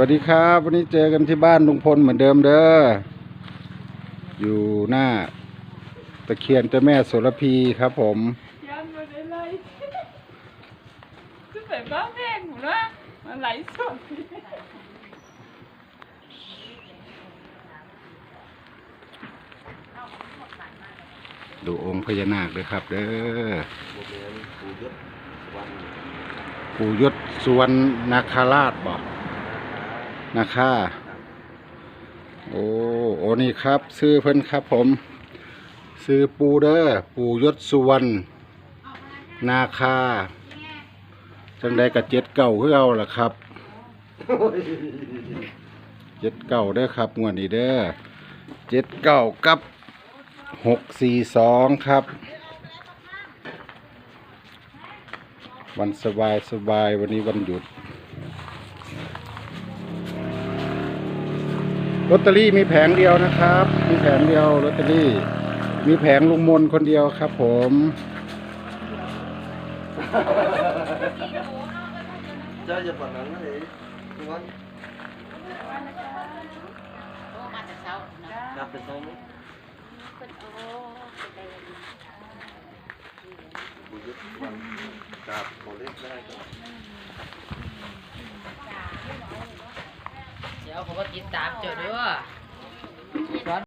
วัสดีครับ วันนี้เจอกันที่บ้านลุงพลเหมือนเดิมเด้ออยู่หน้า ตะเคียนเจ้าแม่โสระพีครับผมยันมาได้เลยคือแบบบ้าแม่งหนูนะมาไหลสดดูองค์พญานาคด้วยครับ เด้อปู่ยศสุวรรณนาคาราชบอก นาคาโอ้โอ้นี่ครับ ซื้อเพิ่นครับผม ซื้อปูเดอ้อปูยศสุวรรณนาคาจังใดกับเจ็ดเก่าคือเอาล่ะครับเจ็ดเก่าเด้อครับงวดนี้เด้อเจ็ดเก่ากับหกสี่สองครับ วันสบายสบายวันนี้วันหยุด ลอตเตอรี่มีแผงเดียวนะครับ มีแผงเดียวลอตเตอรี่ มีแผงลุงมนคนเดียวครับ ผมเจ้าจะฝันนั้นนะเฮ้ยวันโอ้มาแต่เช้านะกลับไปตรงนี้เพิ่นโอ้ไปเดินบุญยุทธวันกลับโคเล็กได้ก็เดี๋ ก็ติดตามเจอด้วย